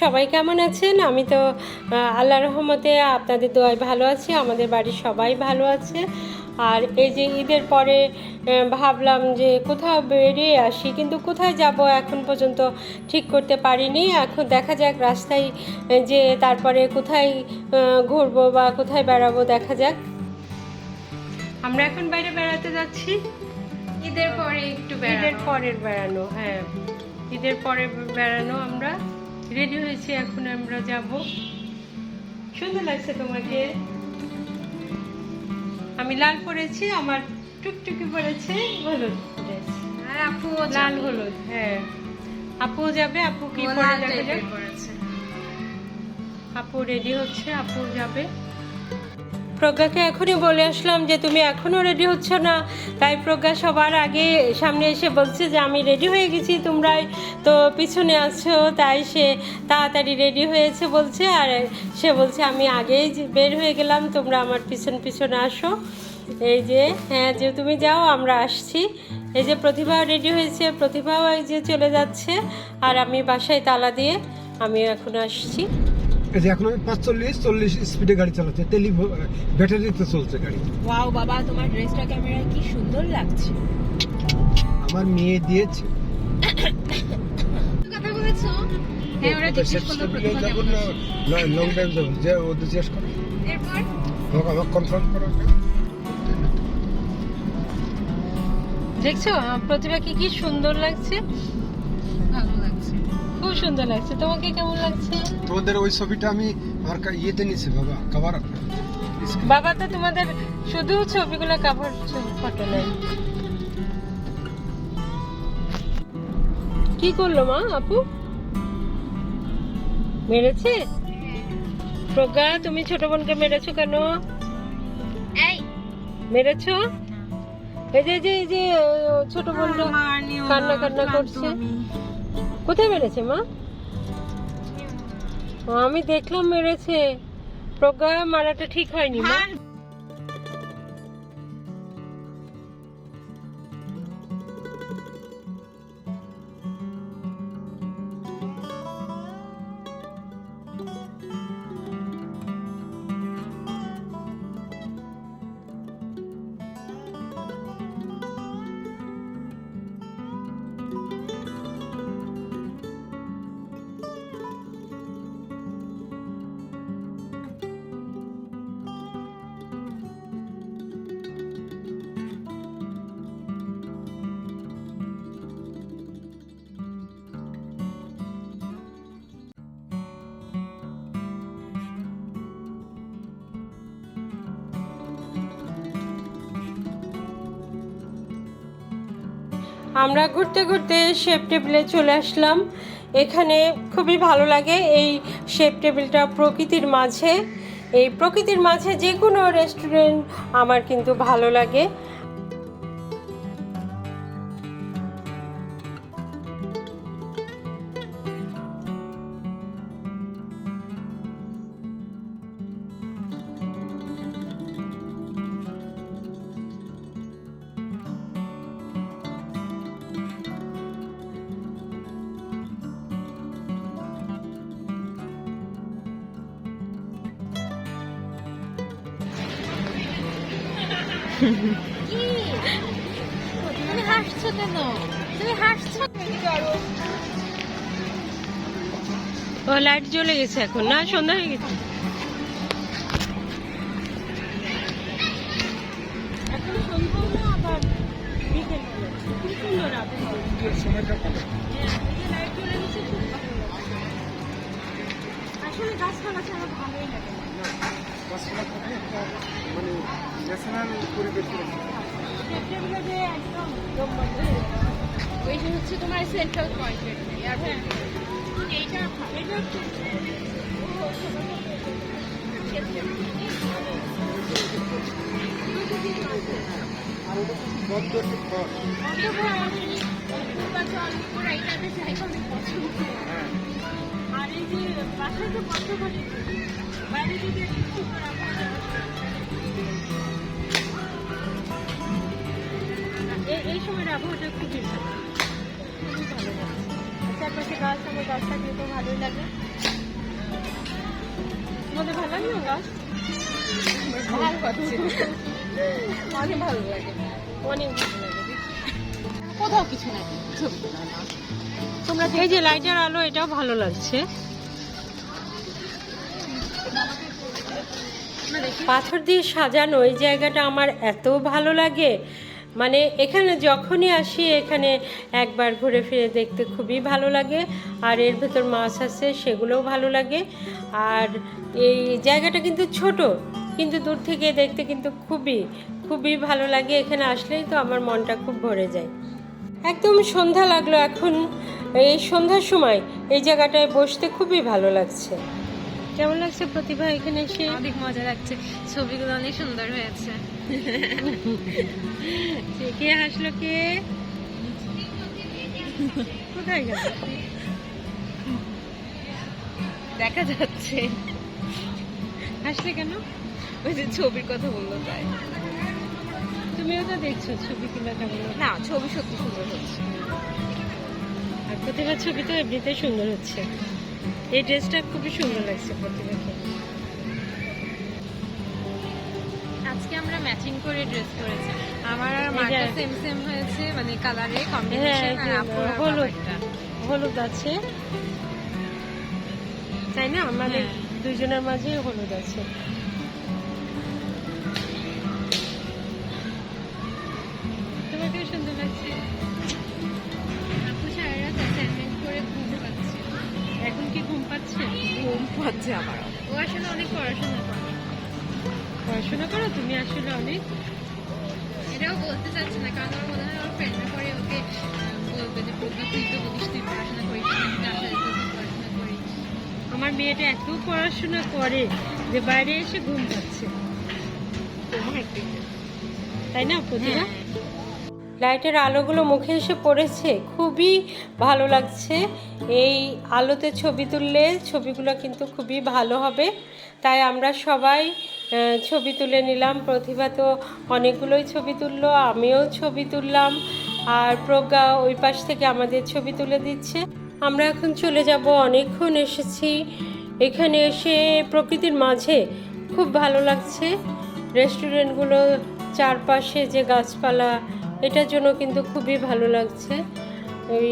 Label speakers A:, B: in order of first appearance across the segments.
A: সবাই কেমন আছেন? আমি তো আল্লাহ রহমতে আপনাদের দোয়ায় ভালো আছি আমাদের বাড়ির সবাই ভালো আছে। আর এই যে ঈদের পরে ভাবলাম যে কোথাও বেরিয়ে আসি কিন্তু কোথায় যাব এখন পর্যন্ত ঠিক করতে পারিনি। এখন দেখা যাক রাস্তায় যে তারপরে কোথায় ঘুরবো বা কোথায় বেড়াবো দেখা যাক। আমরা এখন বাইরে বেড়াতে যাচ্ছি।
B: ঈদের পরে একটু
A: ঈদের পরের বেড়ানো হ্যাঁ। ঈদের পরে বেড়ানো আমরা। রেডি হয়েছি এখন আমরা যাব। সুন্দর লাগছে তোমাকে। আমি লাল পরেছি আমার টুকটুকি পরেছে হলুদ
B: আর আপু
A: লাল হলুদ হ্যাঁ। আপু যাবে আপু কি পরে
B: লাল
A: যাক? আপু রেডি হচ্ছে আপু যাবে। প্রজ্ঞাকে এখনই বলে আসলাম যে তুমি এখনও রেডি হচ্ছ না। তাই প্রজ্ঞা সবার আগে সামনে এসে বলছে যে, আমি রেডি হয়ে গেছি তোমরাই তো পিছনে আছো। তাই সে তাড়াতাড়ি রেডি হয়েছে বলছে, আর সে বলছে, আমি আগেই বের হয়ে গেলাম, তোমরা আমার পিছন পিছনে আসো। এই যে হ্যাঁ যে তুমি যাও, আমরা আসছি। এই যে প্রতিভা রেডি হয়েছে, প্রতিভাও এই যে চলে যাচ্ছে, আর আমি বাসায় তালা দিয়ে আমি এখন আসছি।
C: এই যে এখন আমি পাঁচচল্লিশ চল্লিশ স্পিডে গাড়ি চালাচ্ছে তেলি ব্যাটারিতে চলছে গাড়ি।
B: ওয়াও বাবা তোমার ড্রেসটা ক্যামেরায় কি সুন্দর লাগছে।
C: আমার মেয়ে দিয়েছে।
B: কথা বলেছ? হ্যাঁ ওরা জিজ্ঞেস করল প্রতিভা
C: যাব
B: কেমন
C: না লং টাইম যাব। যে ওদের জিজ্ঞেস করো।
B: এরপর?
C: আমাকে আমাকে কনফার্ম করো
A: দেখছ আহ, প্রতিভাকে কি সুন্দর লাগছে?
B: ভালো।
A: সুন্দর লাগছে। তোমাকে কেমন লাগছে?
C: তোমাদের ওই ছবিটা আমি আমার ইয়েতে নিয়েছি বাবা কাবার
A: বাবা তো তোমাদের শুধু ছবিগুলো কাভার ফটো নেয়। কি করল মা আপু? মেরেছে? প্রজ্ঞা তুমি ছোট বোনকে মেরেছো কেন?
B: এই।
A: মেরেছো? এই যে এই যে ছোট বোনটা কান্না কান্না করছে। কোথায় মেরেছে মা? আমি দেখলাম মেরেছে। প্রজ্ঞা মারাটা ঠিক হয়নি মা। আমরা ঘুরতে ঘুরতে শেপ টেবিলে চলে আসলাম। এখানে খুবই ভালো লাগে এই শেপ টেবিলটা প্রকৃতির মাঝে। এই প্রকৃতির মাঝে যে কোনো রেস্টুরেন্ট আমার কিন্তু ভালো লাগে।
B: তুমি হাসছো কেন তুমি হাসছো
A: ও লাইট জ্বলে গেছে এখন, না সন্ধ্যা হয়ে গেছে। আসলে গাছপালা ছাড়া ভালোই লাগে।
C: গাছপালা থাকে একটা মানে ন্যাশনাল পরিবেশ।
B: ওই যে হচ্ছে তোমার সেন্ট্রাল পয়েন্ট এইটা
C: আর ওটা কিছু বদ্ধ একটা ঘর
A: আর এই যে বাসায় তো বন্ধ করে এই এই সময়ের আবহাওয়াটা খুবই ভালো খুবই ভালো লাগে চারপাশে গাছ আমার গাছ থাকলে তো ভালোই লাগে। তোমাদের ভালো লাগে না গাছ?
B: ভালো অনেক ভালো লাগে।
A: অনেক ভালো লাগে।
B: কোথাও কিছু ছবি
A: তোমরা এই যে লাইটার আলো এটাও ভালো লাগছে
B: না দেখি
A: পাথর দিয়ে সাজানো, এই জায়গাটা আমার এত ভালো লাগে। মানে এখানে যখনই আসি, এখানে একবার ঘুরে ফিরে দেখতে খুবই ভালো লাগে। আর এর ভেতর মাছ আছে, সেগুলোও ভালো লাগে। আর এই জায়গাটা কিন্তু ছোট, কিন্তু দূর থেকে দেখতে কিন্তু খুবই খুবই ভালো লাগে। এখানে আসলেই তো আমার মনটা খুব ভরে যায়। একদম সন্ধ্যা লাগল এখন, এই সন্ধ্যার সময় এই জায়গাটায় বসতে খুবই ভালো লাগছে। কেমন লাগছে প্রতিভা এখানে এসে?
B: অনেক মজা লাগছে। ছবিগুলো অনেক সুন্দর হয়েছে।
A: কে হাসলো কে? কোথায় গেল?
B: দেখা যাচ্ছে।
A: হাসলে কেন?
B: ওই যে ছবির কথা বলল তাই।
A: তুমিও তো দেখছ ছবি কিনা কেমন।
B: না ছবি সত্যি সুন্দর হচ্ছে।
A: আর প্রতিভার ছবি তো এমনিতে সুন্দর হচ্ছে। এই ড্রেসটা খুবই সুন্দর লাগছে প্রতিমাকে
B: আজকে আমরা ম্যাচিং করে ড্রেস করেছি। আমার আর মাটা সেম সেম হয়েছে মানে কালারে
A: হ্যাঁ
B: কম্বিনেশন আর আপুর আর
A: হলুদ। আছে। তাই না? আমাদের
B: হ্যাঁ।
A: দুজনের মাঝে হলুদ আছে।
B: পাচ্ছে আমার। ও আসলে অনেক পড়াশোনা করে।
A: পড়াশোনা করো তুমি আসলে অনেক।
B: এটাও বলতে চাচ্ছে না কারণ আমার মনে হয় ওর ফ্রেন্ডরা পরে ওকে বলবে যে প্রজ্ঞা তুই তো বলিস পড়াশোনা করিস তুই পড়াশোনা করিস
A: আমার মেয়েটা এত পড়াশোনা করে যে বাইরে এসে ঘুম পাচ্ছে। তাই না প্রতিভা
B: হ্যাঁ।
A: লাইটের আলোগুলো মুখে এসে পড়েছে। খুবই ভালো লাগছে। এই আলোতে ছবি তুললে ছবিগুলো কিন্তু খুবই ভালো হবে। তাই আমরা সবাই ছবি তুলে নিলাম। প্রতিভা তো অনেকগুলোই ছবি তুললো, আমিও ছবি তুললাম। আর প্রজ্ঞা ওই পাশ থেকে আমাদের ছবি তুলে দিচ্ছে। আমরা এখন চলে যাব। অনেকক্ষণ এসেছি। এখানে এসে প্রকৃতির মাঝে খুব ভালো লাগছে। রেস্টুরেন্টগুলো চারপাশে যে গাছপালা এটার জন্য কিন্তু খুবই ভালো লাগছে। ওই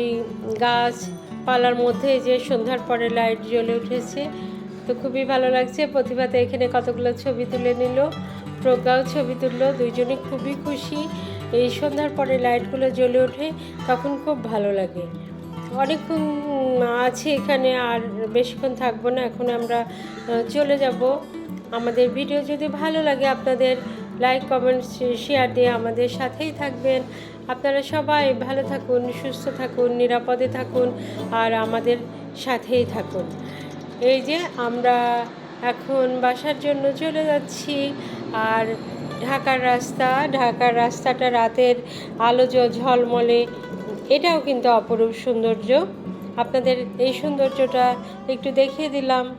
A: গাছপালার মধ্যে যে সন্ধ্যার পরে লাইট জ্বলে উঠেছে, তো খুবই ভালো লাগছে। প্রতিভাতে এখানে কতগুলো ছবি তুলে নিল, প্রজ্ঞাও ছবি তুললো দুইজনে খুবই খুশি। এই সন্ধ্যার পরে লাইটগুলো জ্বলে ওঠে, তখন খুব ভালো লাগে। অনেকক্ষণ আছে এখানে আর বেশিক্ষণ থাকব না, এখন আমরা চলে যাব। আমাদের ভিডিও যদি ভালো লাগে আপনাদের লাইক কমেন্ট শেয়ার দিয়ে আমাদের সাথেই থাকবেন। আপনারা সবাই ভালো থাকুন, সুস্থ থাকুন, নিরাপদে থাকুন, আর আমাদের সাথেই থাকুন। এই যে আমরা এখন বাসার জন্য চলে যাচ্ছি, আর ঢাকার রাস্তা, ঢাকার রাস্তাটা রাতের আলো ঝলমলে। এটাও কিন্তু অপরূপ সৌন্দর্য। আপনাদের এই সৌন্দর্যটা একটু দেখিয়ে দিলাম।